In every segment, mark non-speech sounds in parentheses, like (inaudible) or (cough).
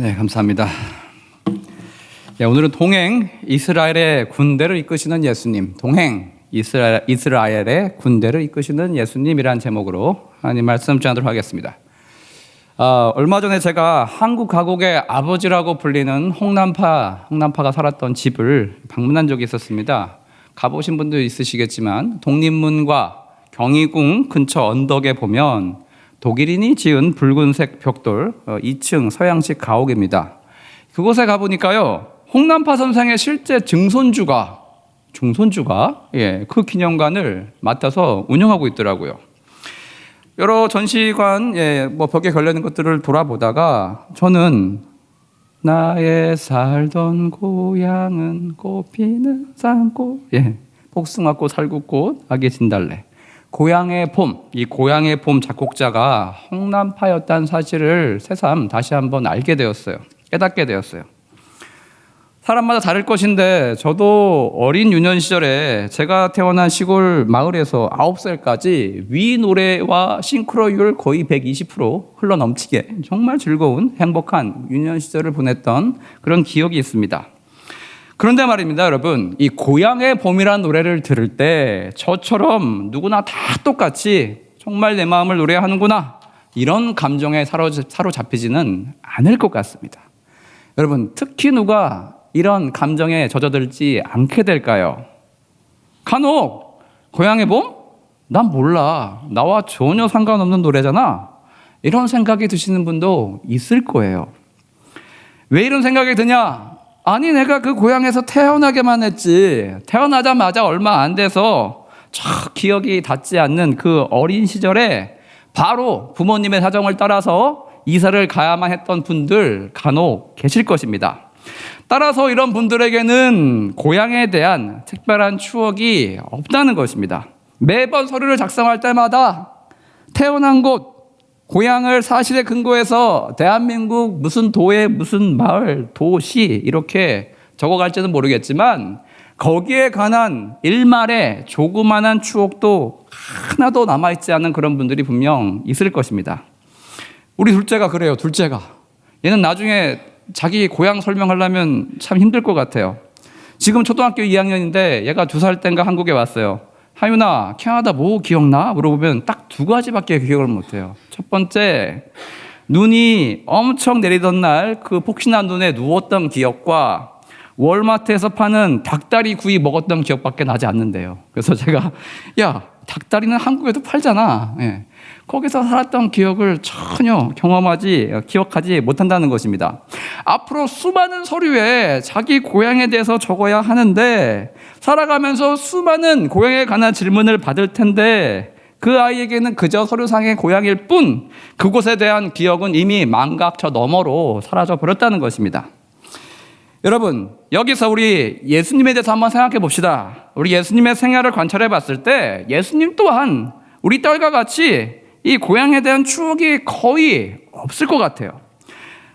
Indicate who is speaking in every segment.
Speaker 1: 네, 감사합니다. 네, 오늘은 동행 이스라엘의 군대를 이끄시는 예수님, 동행 이스라엘, 이스라엘의 군대를 이끄시는 예수님이란 제목으로 하나님 말씀 전하도록 하겠습니다. 아, 얼마 전에 제가 한국 가곡의 아버지라고 불리는 홍남파, 홍남파가 살았던 집을 방문한 적이 있었습니다. 가보신 분도 있으시겠지만 독립문과 경희궁 근처 언덕에 보면 독일인이 지은 붉은색 벽돌 어, 2층 서양식 가옥입니다. 그곳에 가보니까요 홍남파 선생의 실제 증손주가 중손주가 예, 그 기념관을 맡아서 운영하고 있더라고요. 여러 전시관 예, 뭐 벽에 걸려 있는 것들을 돌아보다가 저는 나의 살던 고향은 꽃피는 산꽃 예, 복숭아꽃 살구꽃 아기 진달래 고향의 봄, 이 고향의 봄 작곡자가 홍남파였다는 사실을 새삼 다시 한번 알게 되었어요. 깨닫게 되었어요. 사람마다 다를 것인데 저도 어린 유년 시절에 제가 태어난 시골 마을에서 9살까지 위 노래와 싱크로율 거의 120% 흘러 넘치게 정말 즐거운 행복한 유년 시절을 보냈던 그런 기억이 있습니다. 그런데 말입니다, 여러분. 이 고향의 봄이라는 노래를 들을 때 저처럼 누구나 다 똑같이 정말 내 마음을 노래하는구나. 이런 감정에 사로잡히지는 않을 것 같습니다. 여러분, 특히 누가 이런 감정에 젖어들지 않게 될까요? 간혹, 고향의 봄? 난 몰라. 나와 전혀 상관없는 노래잖아. 이런 생각이 드시는 분도 있을 거예요. 왜 이런 생각이 드냐? 아니 내가 그 고향에서 태어나게만 했지 태어나자마자 얼마 안 돼서 저 기억이 닿지 않는 그 어린 시절에 바로 부모님의 사정을 따라서 이사를 가야만 했던 분들 간혹 계실 것입니다. 따라서 이런 분들에게는 고향에 대한 특별한 추억이 없다는 것입니다. 매번 서류를 작성할 때마다 태어난 곳, 고향을 사실에 근거해서 대한민국 무슨 도에 무슨 마을, 도시 이렇게 적어갈지는 모르겠지만 거기에 관한 일말의 조그만한 추억도 하나도 남아있지 않은 그런 분들이 분명 있을 것입니다. 우리 둘째가 그래요, 둘째가. 얘는 나중에 자기 고향 설명하려면 참 힘들 것 같아요. 지금 초등학교 2학년인데 얘가 두 살 땐가 한국에 왔어요. 하윤아, 캐나다 뭐 기억나? 물어보면 딱 두 가지밖에 기억을 못해요. 첫 번째, 눈이 엄청 내리던 날 그 폭신한 눈에 누웠던 기억과 월마트에서 파는 닭다리 구이 먹었던 기억밖에 나지 않는데요. 그래서 제가 야 닭다리는 한국에도 팔잖아. 예. 거기서 살았던 기억을 전혀 경험하지 기억하지 못한다는 것입니다. 앞으로 수많은 서류에 자기 고향에 대해서 적어야 하는데 살아가면서 수많은 고향에 관한 질문을 받을 텐데 그 아이에게는 그저 서류상의 고향일 뿐 그곳에 대한 기억은 이미 망각 저 너머로 사라져 버렸다는 것입니다. 여러분, 여기서 우리 예수님에 대해서 한번 생각해 봅시다. 우리 예수님의 생활을 관찰해 봤을 때 예수님 또한 우리 딸과 같이 이 고향에 대한 추억이 거의 없을 것 같아요.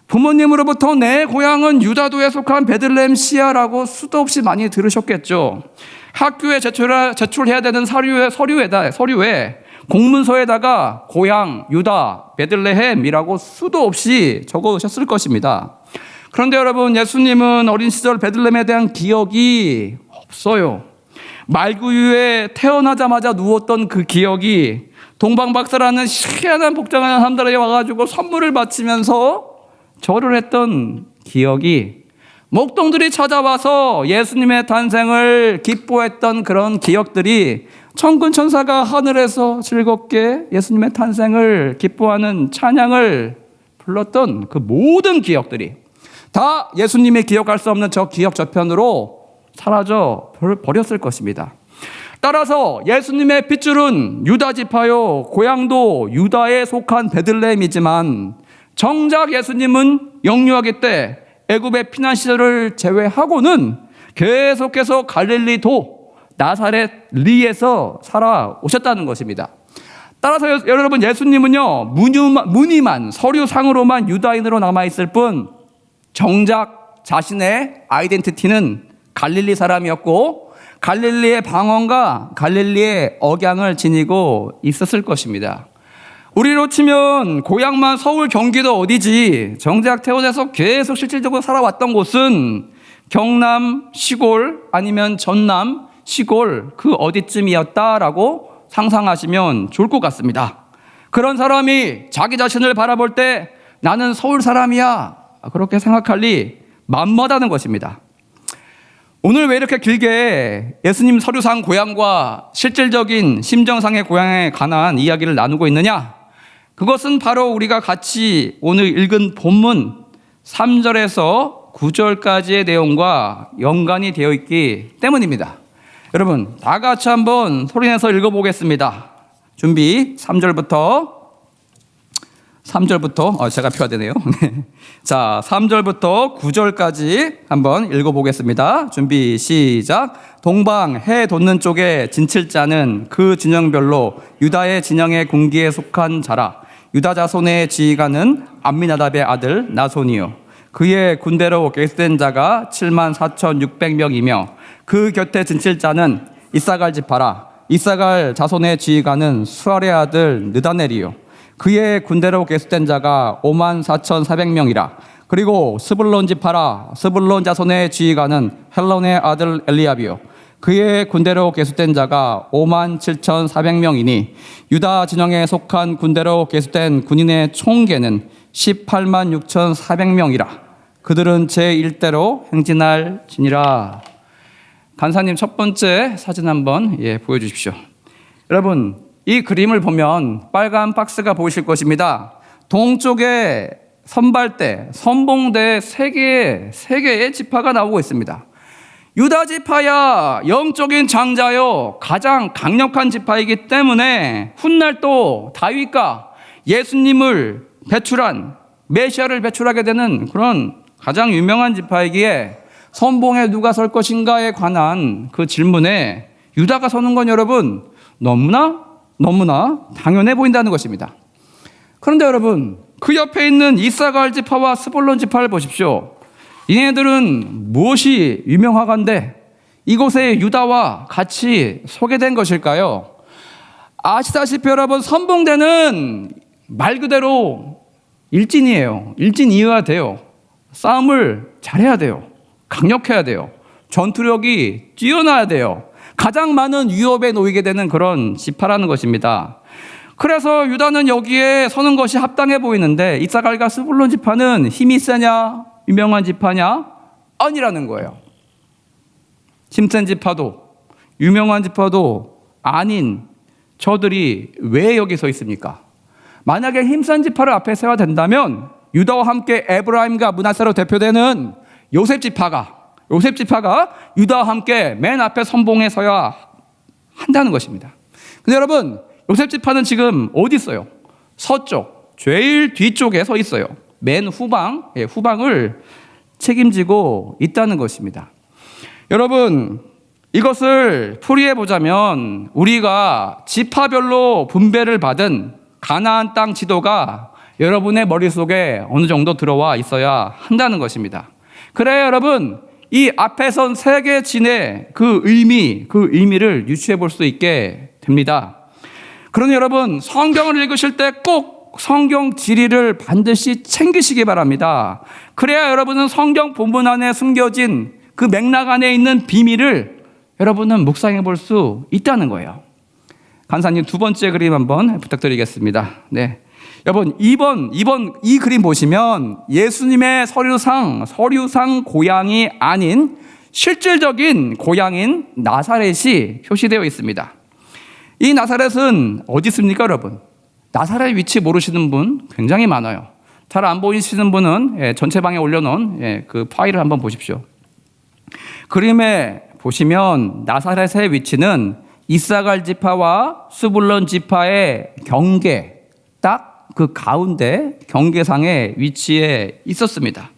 Speaker 1: 부모님으로부터 내 고향은 유다도에 속한 베들레헴 시아라고 수도 없이 많이 들으셨겠죠. 학교에 제출, 제출해야 되는 서류에, 서류에다, 서류에 공문서에다가 고향 유다 베들레헴이라고 수도 없이 적어오셨을 것입니다. 그런데 여러분 예수님은 어린 시절 베들레헴에 대한 기억이 없어요. 말구유에 태어나자마자 누웠던 그 기억이 동방박사라는 희한한 복장한 사람들에게 와가지고 선물을 바치면서 절을 했던 기억이 목동들이 찾아와서 예수님의 탄생을 기뻐했던 그런 기억들이 천군 천사가 하늘에서 즐겁게 예수님의 탄생을 기뻐하는 찬양을 불렀던 그 모든 기억들이 다 예수님이 기억할 수 없는 저 기억 저편으로 사라져 버렸을 것입니다. 따라서 예수님의 핏줄은 유다 지파요 고향도 유다에 속한 베들레헴이지만 정작 예수님은 영유아기 때 애굽의 피난 시절을 제외하고는 계속해서 갈릴리 도 나사렛 리에서 살아오셨다는 것입니다. 따라서 여러분 예수님은요 무늬만 서류상으로만 유다인으로 남아 있을 뿐 정작 자신의 아이덴티티는 갈릴리 사람이었고 갈릴리의 방언과 갈릴리의 억양을 지니고 있었을 것입니다. 우리로 치면 고향만 서울, 경기도 어디지? 정작 태어나서 계속 실질적으로 살아왔던 곳은 경남 시골 아니면 전남 시골 그 어디쯤이었다라고 상상하시면 좋을 것 같습니다. 그런 사람이 자기 자신을 바라볼 때 나는 서울 사람이야. 그렇게 생각할 리 만마다는 것입니다. 오늘 왜 이렇게 길게 예수님 서류상 고향과 실질적인 심정상의 고향에 관한 이야기를 나누고 있느냐? 그것은 바로 우리가 같이 오늘 읽은 본문 3절에서 9절까지의 내용과 연관이 되어 있기 때문입니다. 여러분, 다 같이 한번 소리내서 읽어보겠습니다. 준비 3절부터 3절부터 어, 제가 표가 되네요. (laughs) 네. 자, 3절부터 9절까지 한번 읽어보겠습니다. 준비 시작. 동방 해 돋는 쪽에 진칠자는 그 진영별로 유다의 진영의 군기에 속한 자라. 유다 자손의 지휘관은 암미나답의 아들 나손이요. 그의 군대로 계수된 자가 7만 4,600명이며 그 곁에 진칠자는 이사갈 지파라. 이사갈 자손의 지휘관은 수알의 아들 느다넬이요. 그의 군대로 계수된 자가 5만 4,400명이라. 그리고 스불론 지파라. 스불론 자손의 지휘관은 헬론의 아들 엘리압이요. 그의 군대로 계수된 자가 5만 7,400명이니 유다 진영에 속한 군대로 계수된 군인의 총계는 18만 6,400명이라. 그들은 제1대로 행진할 지니라. 간사님 첫 번째 사진 한번 예, 보여주십시오. 여러분 이 그림을 보면 빨간 박스가 보이실 것입니다. 동쪽에 선발대, 선봉대 세 개의 세 개의 지파가 나오고 있습니다. 유다 지파야 영적인 장자요 가장 강력한 지파이기 때문에 훗날 또 다윗과 예수님을 배출한 메시아를 배출하게 되는 그런 가장 유명한 지파이기에 선봉에 누가 설 것인가에 관한 그 질문에 유다가 서는 건 여러분 너무나 너무나 당연해 보인다는 것입니다. 그런데 여러분 그 옆에 있는 이사갈 지파와 스볼론 지파를 보십시오. 이네들은 무엇이 유명하간데 이곳에 유다와 같이 소개된 것일까요? 아시다시피 여러분 선봉대는 말 그대로 일진이에요. 일진 이어야 돼요. 싸움을 잘해야 돼요. 강력해야 돼요. 전투력이 뛰어나야 돼요. 가장 많은 위협에 놓이게 되는 그런 지파라는 것입니다. 그래서 유다는 여기에 서는 것이 합당해 보이는데 이사갈과 스불론 지파는 힘이 세냐 유명한 지파냐 아니라는 거예요. 힘센 지파도 유명한 지파도 아닌 저들이 왜 여기 서 있습니까? 만약에 힘센 지파를 앞에 세워야 된다면 유다와 함께 에브라임과 문하세로 대표되는 요셉 지파가 요셉 지파가 유다와 함께 맨 앞에 선봉에 서야 한다는 것입니다. 근데 여러분 요셉 지파는 지금 어디 있어요? 서쪽 제일 뒤쪽에 서 있어요. 맨 후방 예, 후방을 책임지고 있다는 것입니다. 여러분 이것을 풀이해 보자면 우리가 지파별로 분배를 받은 가나안 땅 지도가 여러분의 머릿속에 어느 정도 들어와 있어야 한다는 것입니다. 그래 여러분 이 앞에 선 세계 진의 그 의미, 그 의미를 유추해 볼 수 있게 됩니다. 그러니 여러분 성경을 읽으실 때 꼭 성경 지리를 반드시 챙기시기 바랍니다. 그래야 여러분은 성경 본문 안에 숨겨진 그 맥락 안에 있는 비밀을 여러분은 묵상해 볼 수 있다는 거예요. 간사님 두 번째 그림 한번 부탁드리겠습니다. 네. 여러분 2번 2번 이 그림 보시면 예수님의 서류상 서류상 고향이 아닌 실질적인 고향인 나사렛이 표시되어 있습니다. 이 나사렛은 어디 있습니까, 여러분? 나사렛 위치 모르시는 분 굉장히 많아요. 잘 안 보이시는 분은 예, 전체 방에 올려놓은 예, 그 파일을 한번 보십시오. 그림에 보시면 나사렛의 위치는 이사갈 지파와 수불론 지파의 경계 딱 그 가운데 경계상의 위치에 있었습니다.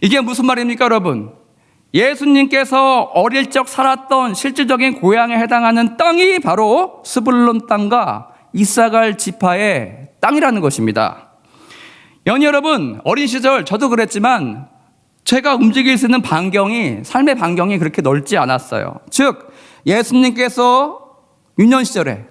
Speaker 1: 이게 무슨 말입니까, 여러분? 예수님께서 어릴 적 살았던 실질적인 고향에 해당하는 땅이 바로 스불론 땅과 이사갈 지파의 땅이라는 것입니다. 연희 여러분, 어린 시절 저도 그랬지만 제가 움직일 수 있는 반경이 삶의 반경이 그렇게 넓지 않았어요. 즉 예수님께서 유년 시절에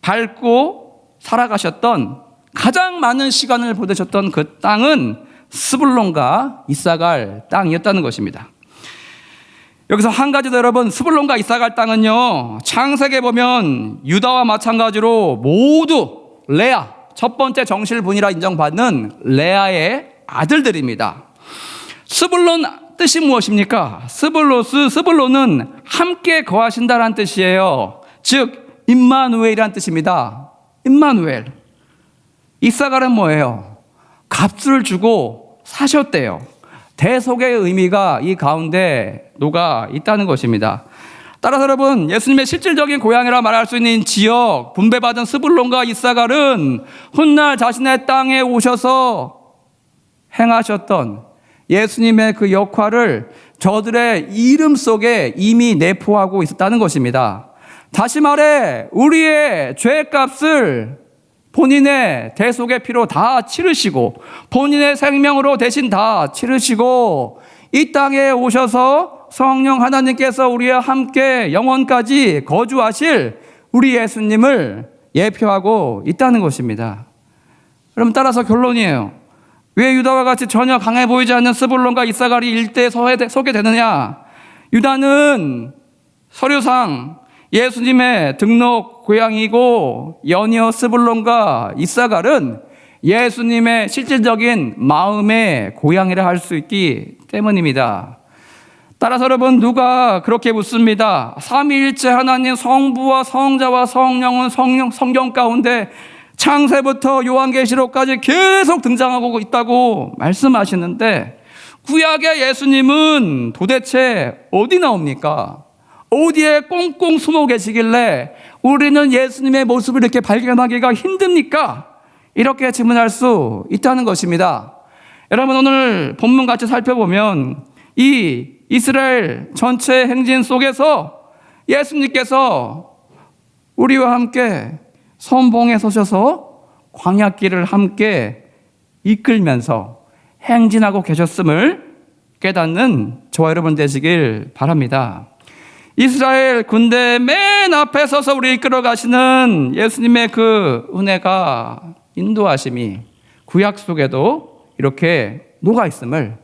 Speaker 1: 밟고 살아가셨던 가장 많은 시간을 보내셨던 그 땅은 스불론과 이사갈 땅이었다는 것입니다. 여기서 한 가지 더 여러분 스불론과 이사갈 땅은요 창세기 보면 유다와 마찬가지로 모두 레아 첫 번째 정실분이라 인정받는 레아의 아들들입니다. 스불론 뜻이 무엇입니까? 스불로스 스불론은 함께 거하신다라는 뜻이에요. 즉 임마누엘이란 뜻입니다. 임마누엘. 이사갈은 뭐예요? 값을 주고 사셨대요. 대속의 의미가 이 가운데 녹아 있다는 것입니다. 따라서 여러분, 예수님의 실질적인 고향이라 말할 수 있는 지역, 분배받은 스불론과 이사갈은 훗날 자신의 땅에 오셔서 행하셨던 예수님의 그 역할을 저들의 이름 속에 이미 내포하고 있었다는 것입니다. 다시 말해, 우리의 죄값을 본인의 대속의 피로 다 치르시고 본인의 생명으로 대신 다 치르시고 이 땅에 오셔서 성령 하나님께서 우리와 함께 영원까지 거주하실 우리 예수님을 예표하고 있다는 것입니다. 그럼 따라서 결론이에요. 왜 유다와 같이 전혀 강해 보이지 않는 스불론과 이사갈이 일대에 서게 되느냐? 유다는 서류상 예수님의 등록 고향이고 연이어 스불론과 이사갈은 예수님의 실질적인 마음의 고향이라 할 수 있기 때문입니다. 따라서 여러분 누가 그렇게 묻습니다. 삼위일체 하나님 성부와 성자와 성령은 성령 성경 가운데 창세부터 요한계시록까지 계속 등장하고 있다고 말씀하시는데 구약의 예수님은 도대체 어디 나옵니까? 어디에 꽁꽁 숨어 계시길래 우리는 예수님의 모습을 이렇게 발견하기가 힘듭니까? 이렇게 질문할 수 있다는 것입니다. 여러분 오늘 본문 같이 살펴보면 이 이스라엘 전체 행진 속에서 예수님께서 우리와 함께 선봉에 서셔서 광야길을 함께 이끌면서 행진하고 계셨음을 깨닫는 저와 여러분 되시길 바랍니다. 이스라엘 군대 맨 앞에 서서 우리 이끌어 가시는 예수님의 그 은혜가 인도하심이 구약 속에도 이렇게 녹아 있음을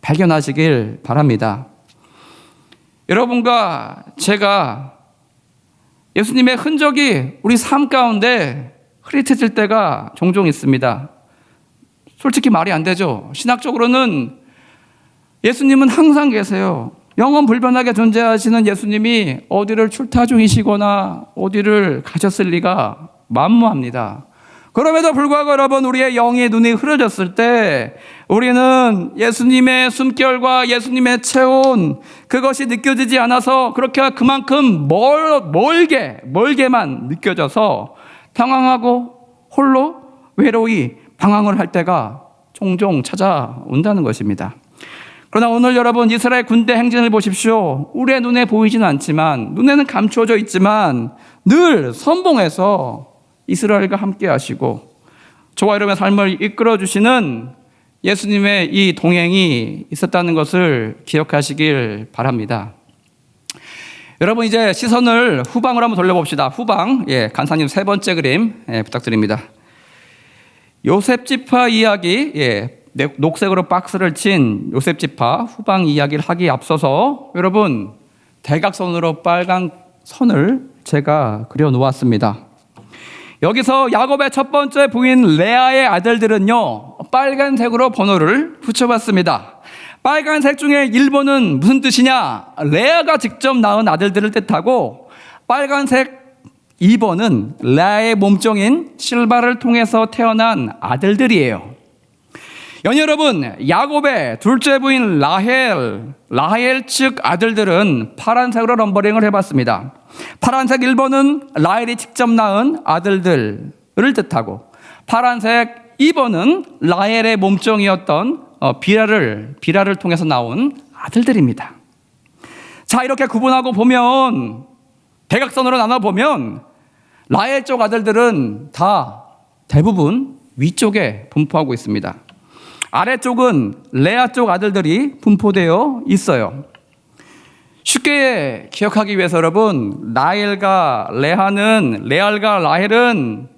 Speaker 1: 발견하시길 바랍니다. 여러분과 제가 예수님의 흔적이 우리 삶 가운데 흐릿해질 때가 종종 있습니다. 솔직히 말이 안 되죠. 신학적으로는 예수님은 항상 계세요. 영원 불변하게 존재하시는 예수님이 어디를 출타 중이시거나 어디를 가셨을 리가 만무합니다. 그럼에도 불구하고 여러분 우리의 영의 눈이 흐려졌을 때 우리는 예수님의 숨결과 예수님의 체온 그것이 느껴지지 않아서 그렇게 그만큼 멀, 멀게 멀게만 느껴져서 당황하고 홀로 외로이 방황을 할 때가 종종 찾아온다는 것입니다. 그러나 오늘 여러분 이스라엘 군대 행진을 보십시오. 우리의 눈에 보이지는 않지만 눈에는 감추어져 있지만 늘 선봉에서 이스라엘과 함께 하시고 저와 여러분의 삶을 이끌어 주시는 예수님의 이 동행이 있었다는 것을 기억하시길 바랍니다. 여러분 이제 시선을 후방으로 한번 돌려봅시다. 후방, 예, 간사님 세 번째 그림 예, 부탁드립니다. 요셉 지파 이야기, 예, 녹색으로 박스를 친 요셉 지파 후방 이야기를 하기 앞서서 여러분 대각선으로 빨간 선을 제가 그려 놓았습니다. 여기서 야곱의 첫 번째 부인 레아의 아들들은요 빨간색으로 번호를 붙여봤습니다. 빨간색 중에 1번은 무슨 뜻이냐? 레아가 직접 낳은 아들들을 뜻하고 빨간색 2번은 레아의 몸종인 실바를 통해서 태어난 아들들이에요. 연희 여러분, 야곱의 둘째 부인 라헬, 라헬 측 아들들은 파란색으로 넘버링을 해봤습니다. 파란색 1번은 라헬이 직접 낳은 아들들을 뜻하고, 파란색 2번은 라헬의 몸종이었던 어, 비라를, 비라를 통해서 나온 아들들입니다. 자, 이렇게 구분하고 보면, 대각선으로 나눠보면, 라헬 쪽 아들들은 다 대부분 위쪽에 분포하고 있습니다. 아래쪽은 레아 쪽 아들들이 분포되어 있어요. 쉽게 기억하기 위해서 여러분, 라헬과 레아는, 레알과 라헬은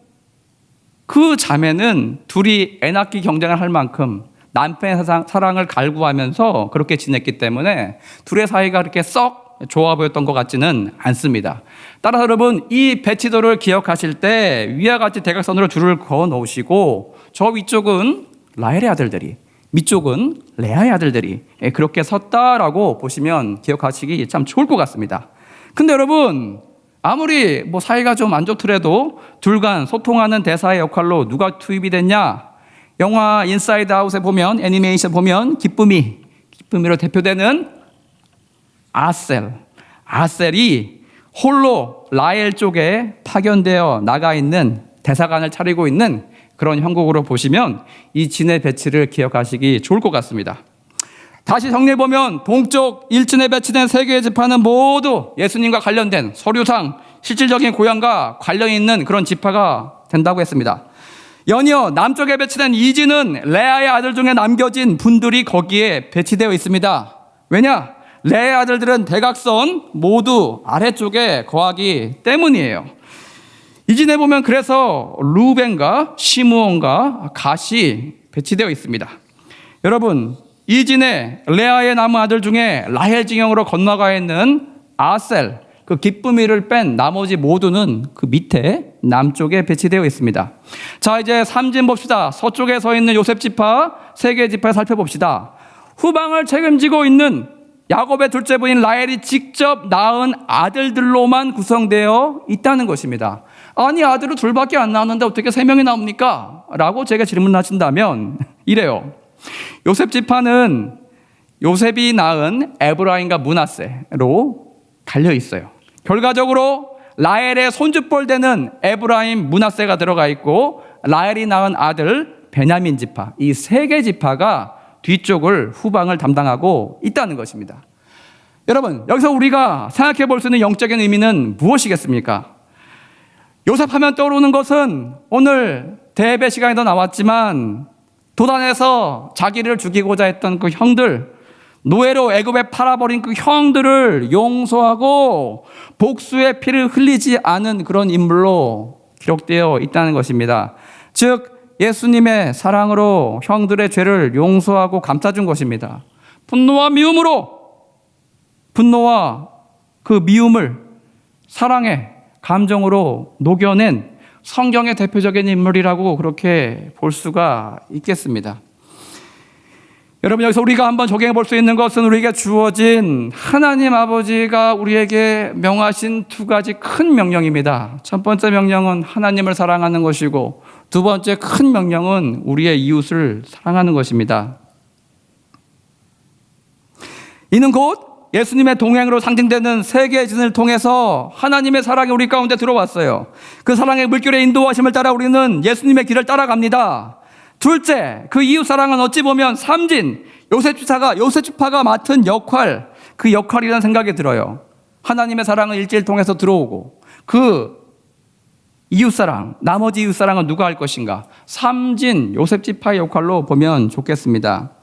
Speaker 1: 그 자매는 둘이 애 낳기 경쟁을 할 만큼 남편의 사상- 사랑 을 갈구하면서 그렇게 지냈기 때문에 둘의 사이가 그렇게 썩 좋아 보였던 것 같지는 않습니다. 따라서 여러분 이 배치도를 기억하실 때 위와 같이 대각선으로 줄을 그어 놓으시고 저 위쪽은 라헬의 아들들이 밑쪽은 레아의 아들들이 예, 그렇게 섰다라고 보시면 기억하시기 참 좋을 것 같습니다. 근데 여러분 아무리 뭐 사이가 좀 안 좋더라도 둘간 소통하는 대사의 역할로 누가 투입이 됐냐? 영화 인사이드 아웃에 보면 애니메이션 보면 기쁨이 기쁨이로 대표되는 아셀 아셀이 홀로 라헬 쪽에 파견되어 나가 있는 대사관을 차리고 있는 그런 형국으로 보시면 이 진의 배치를 기억하시기 좋을 것 같습니다. 다시 정리해 보면 동쪽 일진에 배치된 세 개의 지파는 모두 예수님과 관련된 서류상 실질적인 고향과 관련 있는 그런 지파가 된다고 했습니다. 연이어 남쪽에 배치된 이진은 레아의 아들 중에 남겨진 분들이 거기에 배치되어 있습니다. 왜냐? 레아의 아들들은 대각선 모두 아래쪽에 거하기 때문이에요. 이 진에 보면 그래서 루벤과 시므온과 갓이 배치되어 있습니다. 여러분, 이 진에 레아의 남은 아들 중에 라헬 진영으로 건너가 있는 아셀, 그 기쁨이를 뺀 나머지 모두는 그 밑에 남쪽에 배치되어 있습니다. 자, 이제 삼진 봅시다. 서쪽에 서 있는 요셉 지파, 세계 지파 살펴봅시다. 후방을 책임지고 있는 야곱의 둘째 부인 라헬이 직접 낳은 아들들로만 구성되어 있다는 것입니다. 아니 아들은 둘밖에 안 나왔는데 어떻게 세 명이 나옵니까? 라고 제가 질문하신다면 이래요. 요셉 지파는 요셉이 낳은 에브라임과 문하세로 갈려 있어요. 결과적으로 라헬의 손주뻘 되는 에브라임 문하세가 들어가 있고 라헬이 낳은 아들 베냐민 지파 이 세 개 지파가 뒤쪽을 후방을 담당하고 있다는 것입니다. 여러분 여기서 우리가 생각해 볼 수 있는 영적인 의미는 무엇이겠습니까? 요셉 하면 떠오르는 것은 오늘 대배 시간에도 나왔지만 도단에서 자기를 죽이고자 했던 그 형들 노예로 애굽에 팔아버린 그 형들을 용서하고 복수의 피를 흘리지 않은 그런 인물로 기록되어 있다는 것입니다. 즉 예수님의 사랑으로 형들의 죄를 용서하고 감싸준 것입니다. 분노와 미움으로 분노와 그 미움을 사랑의 감정으로 녹여낸 성경의 대표적인 인물이라고 그렇게 볼 수가 있겠습니다. 여러분 여기서 우리가 한번 적용해 볼 수 있는 것은 우리에게 주어진 하나님 아버지가 우리에게 명하신 두 가지 큰 명령입니다. 첫 번째 명령은 하나님을 사랑하는 것이고 두 번째 큰 명령은 우리의 이웃을 사랑하는 것입니다. 이는 곧 예수님의 동행으로 상징되는 세계의 진을 통해서 하나님의 사랑이 우리 가운데 들어왔어요. 그 사랑의 물결의 인도하심을 따라 우리는 예수님의 길을 따라갑니다. 둘째, 그 이웃 사랑은 어찌 보면 삼진 요셉 주사가 요셉 주파가 맡은 역할, 그 역할이라는 생각이 들어요. 하나님의 사랑은 일지를 통해서 들어오고 그 이웃 사랑, 나머지 이웃 사랑은 누가 할 것인가? 삼진 요셉 지파의 역할로 보면 좋겠습니다.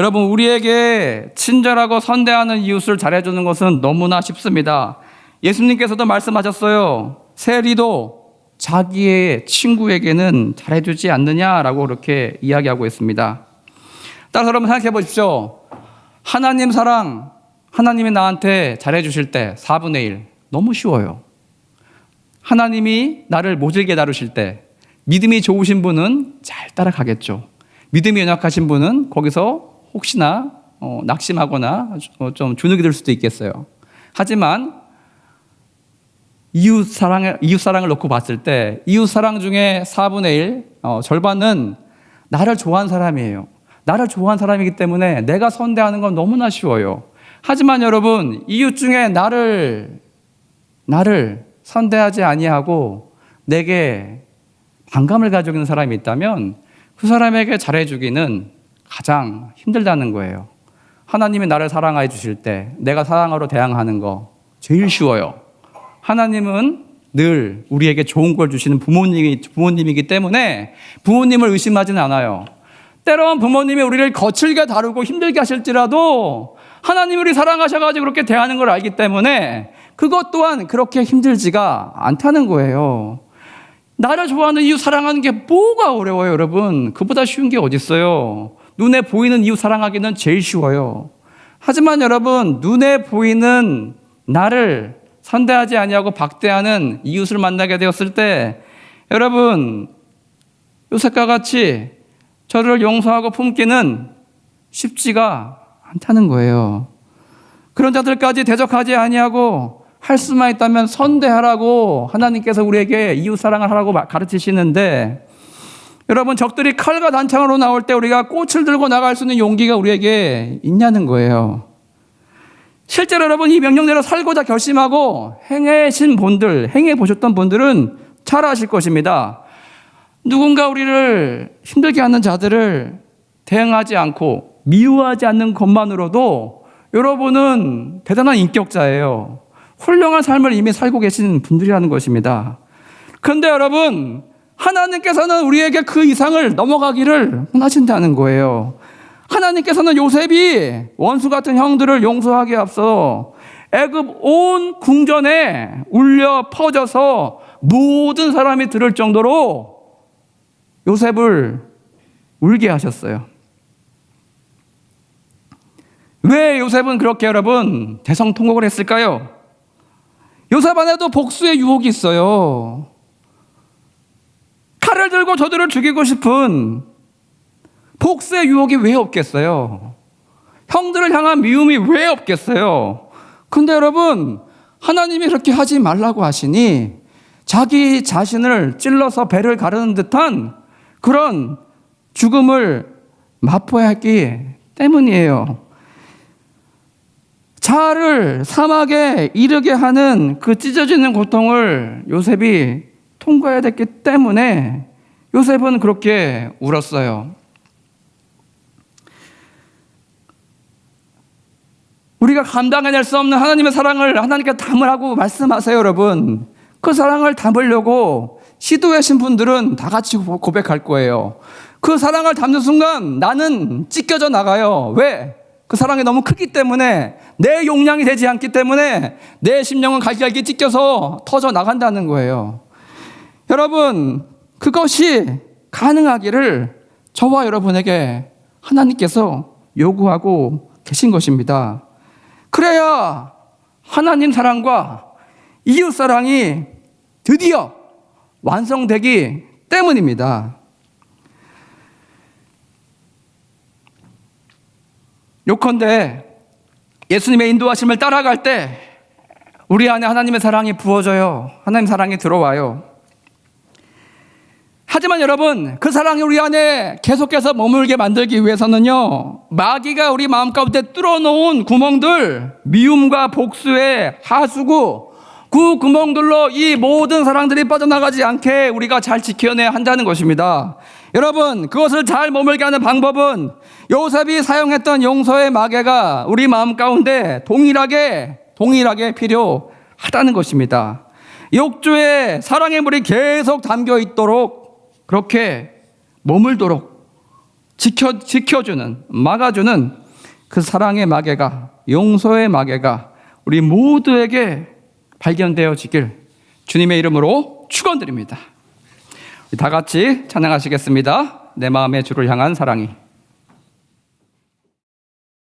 Speaker 1: 여러분, 우리에게 친절하고 선대하는 이웃을 잘해주는 것은 너무나 쉽습니다. 예수님께서도 말씀하셨어요. 세리도 자기의 친구에게는 잘해주지 않느냐라고 그렇게 이야기하고 있습니다. 따라서 여러분 생각해 보십시오. 하나님 사랑, 하나님이 나한테 잘해주실 때 4분의 1. 너무 쉬워요. 하나님이 나를 모질게 다루실 때 믿음이 좋으신 분은 잘 따라가겠죠. 믿음이 연약하신 분은 거기서 혹시나 어, 낙심하거나 어, 좀 주눅이 들 수도 있겠어요. 하지만 이웃 사랑을 이웃 사랑을 놓고 봤을 때 이웃 사랑 중에 4분의 1 어, 절반은 나를 좋아하는 사람이에요. 나를 좋아하는 사람이기 때문에 내가 선대하는 건 너무나 쉬워요. 하지만 여러분 이웃 중에 나를 나를 선대하지 아니하고 내게 반감을 가지고 있는 사람이 있다면 그 사람에게 잘해주기는 가장 힘들다는 거예요. 하나님이 나를 사랑해 주실 때 내가 사랑으로 대항하는 거 제일 쉬워요. 하나님은 늘 우리에게 좋은 걸 주시는 부모님이, 부모님이기 때문에 부모님을 의심하지는 않아요. 때론 부모님이 우리를 거칠게 다루고 힘들게 하실지라도 하나님이 사랑하셔가지고 그렇게 대하는 걸 알기 때문에 그것 또한 그렇게 힘들지가 않다는 거예요. 나를 좋아하는 이유 사랑하는 게 뭐가 어려워요, 여러분? 그보다 쉬운 게 어디 있어요? 눈에 보이는 이유 사랑하기는 제일 쉬워요. 하지만 여러분, 눈에 보이는 나를 선대하지 아니하고 박대하는 이웃을 만나게 되었을 때 여러분 요셉과 같이 저를 용서하고 품기는 쉽지가 않다는 거예요. 그런 자들까지 대적하지 아니하고 할 수만 있다면 선대하라고 하나님께서 우리에게 이웃 사랑을 하라고 가르치시는데 여러분 적들이 칼과 단창으로 나올 때 우리가 꽃을 들고 나갈 수 있는 용기가 우리에게 있냐는 거예요. 실제로 여러분 이 명령대로 살고자 결심하고 행해신 분들, 행해 보셨던 분들은 잘 아실 것입니다. 누군가 우리를 힘들게 하는 자들을 대응하지 않고 미워하지 않는 것만으로도 여러분은 대단한 인격자예요. 훌륭한 삶을 이미 살고 계신 분들이라는 것입니다. 그런데 여러분, 하나님께서는 우리에게 그 이상을 넘어가기를 원하신다는 거예요. 하나님께서는 요셉이 원수 같은 형들을 용서하기 앞서 애굽 온 궁전에 울려 퍼져서 모든 사람이 들을 정도로 요셉을 울게 하셨어요. 왜 요셉은 그렇게 여러분 대성통곡을 했을까요? 요셉 안에도 복수의 유혹이 있어요. 칼을 들고 저들을 죽이고 싶은 복수의 유혹이 왜 없겠어요? 형들을 향한 미움이 왜 없겠어요? 근데 여러분, 하나님이 그렇게 하지 말라고 하시니 자기 자신을 찔러서 배를 가르는 듯한 그런 죽음을 맛보아야 했기 때문이에요. 자아를 사막에 이르게 하는 그 찢어지는 고통을 요셉이 통과해야 됐기 때문에 요셉은 그렇게 울었어요. 우리가 감당해낼 수 없는 하나님의 사랑을 하나님께 담으라고 말씀하세요, 여러분. 그 사랑을 담으려고 시도하신 분들은 다 같이 고백할 거예요. 그 사랑을 담는 순간 나는 찢겨져 나가요. 왜? 그 사랑이 너무 크기 때문에 내 용량이 되지 않기 때문에 내 심령은 갈기갈기 찢겨서 터져 나간다는 거예요. 여러분, 그것이 가능하기를 저와 여러분에게 하나님께서 요구하고 계신 것입니다. 그래야 하나님 사랑과 이웃 사랑이 드디어 완성되기 때문입니다. 요컨대 예수님의 인도하심을 따라갈 때 우리 안에 하나님의 사랑이 부어져요. 하나님 사랑이 들어와요. 하지만 여러분, 그 사랑이 우리 안에 계속해서 머물게 만들기 위해서는요, 마귀가 우리 마음 가운데 뚫어놓은 구멍들, 미움과 복수의 하수구, 그 구멍들로 이 모든 사랑들이 빠져나가지 않게 우리가 잘 지켜내야 한다는 것입니다. 여러분, 그것을 잘 머물게 하는 방법은 요셉이 사용했던 용서의 마개가 우리 마음 가운데 동일하게, 동일하게 필요하다는 것입니다. 욕조에 사랑의 물이 계속 담겨 있도록 그렇게 머물도록 지켜, 지켜주는, 막아주는 그 사랑의 마개가, 용서의 마개가 우리 모두에게 발견되어지길 주님의 이름으로 축원드립니다. 다 같이 찬양하시겠습니다. 내 마음의 주를 향한 사랑이.